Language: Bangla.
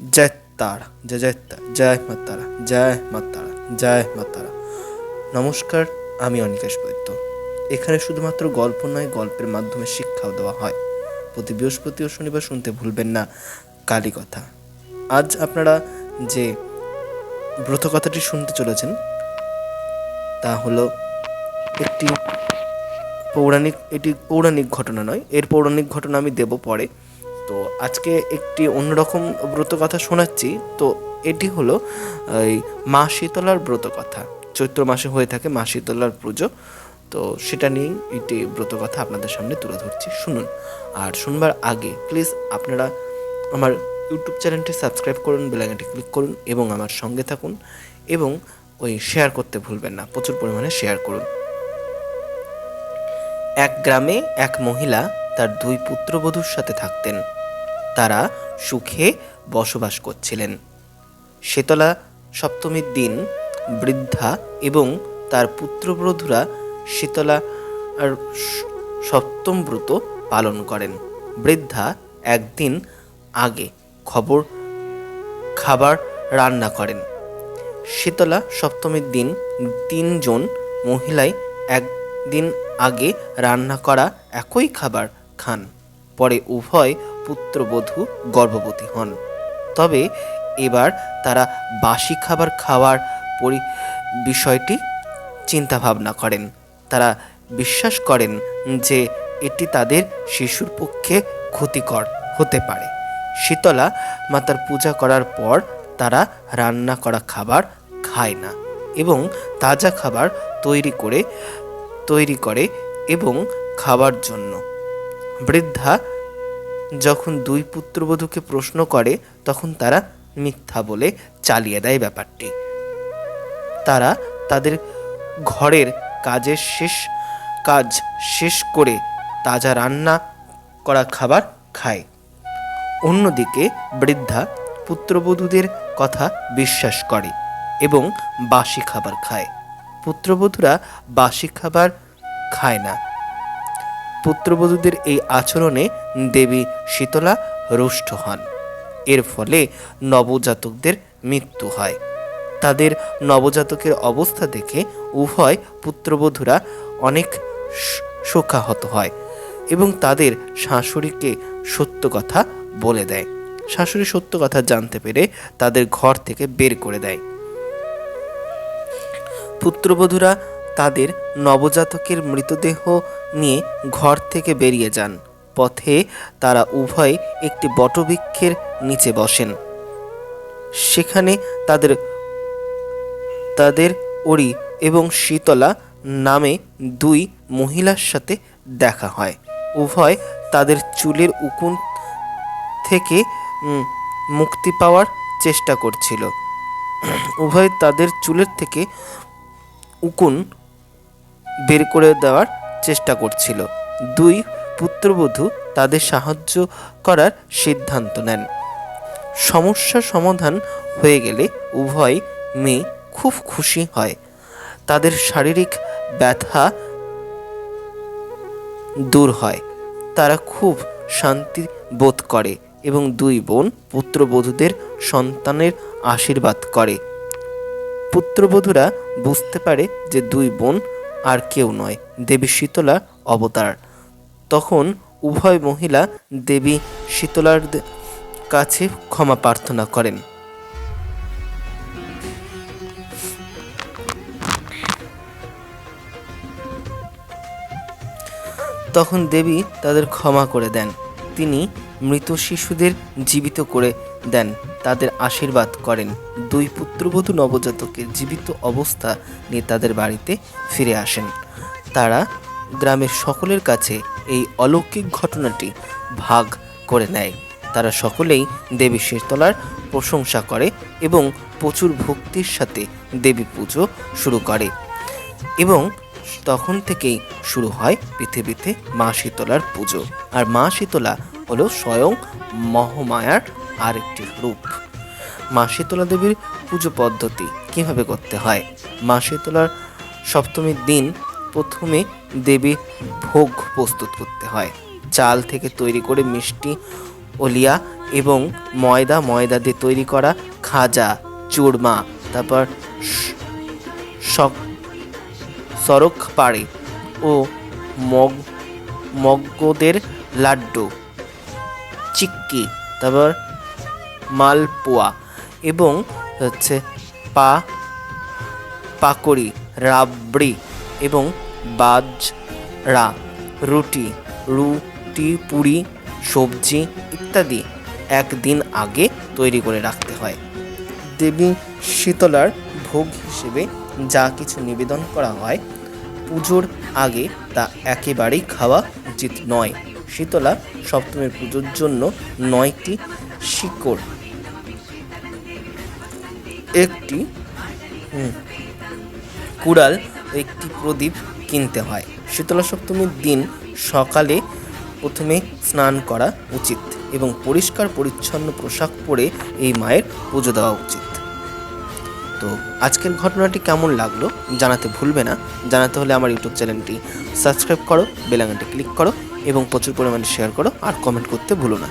জয় তারা, জয় জয় জয় মা তারা, জয় মা তারা, জয় মা তারা। নমস্কার, আমি অনিকেশ বৈদ্য। এখানে শুধুমাত্র গল্প নয়, গল্পের মাধ্যমে শিক্ষাও দেওয়া হয়। প্রতি বৃহস্পতি ও শনিবার শুনতে ভুলবেন না কালী কথা। আজ আপনারা যে ব্রত কথাটি শুনতে চলেছেন, তা হলো একটি পৌরাণিক, এটি পৌরাণিক ঘটনা নয়, এর পৌরাণিক ঘটনা আমি দেব পরে। তো আজকে একটি অন্যরকম ব্রত কথা শোনাচ্ছি। তো এটি হলো, এই মা শীতলার ব্রত কথা। চৈত্র মাসে হয়ে থাকে মা শীতলার পুজো। তো সেটা নিয়েই এটি ব্রত কথা আপনাদের সামনে তুলে ধরছি। শুনুন, আর শুনবার আগে প্লিজ আপনারা আমার ইউটিউব চ্যানেলটি সাবস্ক্রাইব করুন বেলাইকনটি ক্লিক করুন এবং আমার সঙ্গে থাকুন এবং ওই শেয়ার করতে ভুলবেন না, প্রচুর পরিমাণে শেয়ার করুন। এক গ্রামে এক মহিলা তার দুই পুত্রবধূর সাথে থাকতেন। তারা সুখে বসবাস করছিলেন। শীতলা সপ্তমীর দিন বৃদ্ধা এবং তার পুত্রবধূরা শীতলা আর সপ্তম ব্রত পালন করেন। বৃদ্ধা একদিন আগে খবর, খাবার রান্না করেন। শীতলা সপ্তমীর দিন তিনজন মহিলাই একদিন আগে রান্না করা একই খাবার খান, পরে উভয় পুত্রবধূ গর্ভবতী হন। তবে এবার তারা বাসি খাবার খাওয়ার পরি বিষয়টি চিন্তা ভাবনা করেন। তারা বিশ্বাস করেন যে এটি তাদের শিশুর পক্ষে ক্ষতিকর হতে পারে। শীতলা মাতার পূজা করার পর তারা রান্না করা খাবার খায় না এবং তাজা খাবার তৈরি করে তৈরি করে এবং খাবার জন্য। বৃদ্ধা যখন দুই পুত্রবধূকে প্রশ্ন করে, তখন তারা মিথ্যা বলে চালিয়ে দেয় ব্যাপারটি। তারা তাদের ঘরের কাজের শেষ, কাজ শেষ করে তাজা রান্না করা খাবার খায়। অন্যদিকে বৃদ্ধা পুত্রবধূদের কথা বিশ্বাস করে এবং বাসি খাবার খায়। পুত্রবধূরা বাসি খাবার খায় না। পুত্রবধূদের এই আচরণে দেবী শীতলা রুষ্ট হন। এর ফলে নবজাতকদের মৃত্যু হয়। তাদের নবজাতকের অবস্থা দেখে উভয় পুত্রবধূরা অনেক শোকাহত হয় এবং তাদের শাশুড়িকে সত্য কথা বলে দেয়। শাশুড়ি সত্য কথা জানতে পেরে তাদের ঘর থেকে বের করে দেয়। পুত্রবধূরা তাদের নবজাতকের মৃতদেহ নিয়ে ঘর থেকে বেরিয়ে যান। পথে তারা উভয় একটি বটবৃক্ষের নিচে বসেন। সেখানে তাদের তাদের ওরি এবং শীতলা নামে দুই মহিলার সাথে দেখা হয়। উভয় তাদের চুলের উকুন থেকে মুক্তি পাওয়ার চেষ্টা করছিল। উভয় তাদের চুলের থেকে উকুন বের করে দেওয়ার চেষ্টা করছিল। দুই পুত্রবধূ তাদের সাহায্য করার সিদ্ধান্ত নেন। সমস্যা সমাধান হয়ে গেলে উভয় মেয়ে খুব খুশি হয়। তাদের শারীরিক ব্যথা দূর হয়। তারা খুব শান্তি বোধ করে এবং দুই বোন পুত্রবধূদের সন্তানের আশীর্বাদ করে। পুত্রবধূরা বুঝতে পারে যে দুই বোন আর কেউ নয়, দেবী শীতলা অবতার। তখন উভয় মহিলা দেবী শীতলার কাছে ক্ষমা প্রার্থনা করেন। তখন দেবী তাদের ক্ষমা করে দেন। তিনি মৃত শিশুদের জীবিত করে দেন, তাদের আশীর্বাদ করেন। দুই পুত্রবধূ নবজাতকের জীবিত অবস্থা নিয়ে তাদের বাড়িতে ফিরে আসেন। তারা গ্রামের সকলের কাছে এই অলৌকিক ঘটনাটি ভাগ করে নেয়। তারা সকলেই দেবী শীতলার প্রশংসা করে এবং প্রচুর ভক্তির সাথে দেবী পুজো শুরু করে এবং তখন থেকেই শুরু হয় পৃথিবীতে মা শীতলার পুজো। আর মা শীতলা হলো স্বয়ং মহামায়ার আরেকটি রূপ। মা শীতলা দেবীর পুজো পদ্ধতি কীভাবে করতে হয়? মা শীতলার সপ্তমীর দিন প্রথমে দেবী ভোগ প্রস্তুত করতে হয়। চাল থেকে তৈরি করে মিষ্টি, অলিয়া এবং ময়দা ময়দা দিয়ে তৈরি করা খাজা, চুরমা, তারপর স- সক- সরক পাড়ে ও মগ, মগদের লাড্ডু, চিক্কি, তারপর মালপোয়া এবং হচ্ছে পা, পাকড়ি, রাবড়ি এবং বাজরা, রুটি রুটি, পুরি, সবজি ইত্যাদি একদিন আগে তৈরি করে রাখতে হয়। দেবী শীতলার ভোগ হিসেবে যা কিছু নিবেদন করা হয়, পুজোর আগে তা একেবারেই খাওয়া উচিত নয়। শীতলা সপ্তমীর পুজোর জন্য নয়টি শিকড় একটি কুড়াল একটি প্রদীপ কিনতে হয়। শীতলা সপ্তমীর দিন সকালে প্রথমে স্নান করা উচিত এবং পরিষ্কার পরিচ্ছন্ন পোশাক পরে এই মায়ের পুজো দেওয়া উচিত। তো আজকের ঘটনাটি কেমন লাগল জানাতে ভুলবে না। জানাতে হলে আমার ইউটিউব চ্যানেলটি সাবস্ক্রাইব করো বেলাঙ্গানটি ক্লিক করো এবং প্রচুর পরিমাণে শেয়ার করো আর কমেন্ট করতে ভুলো না।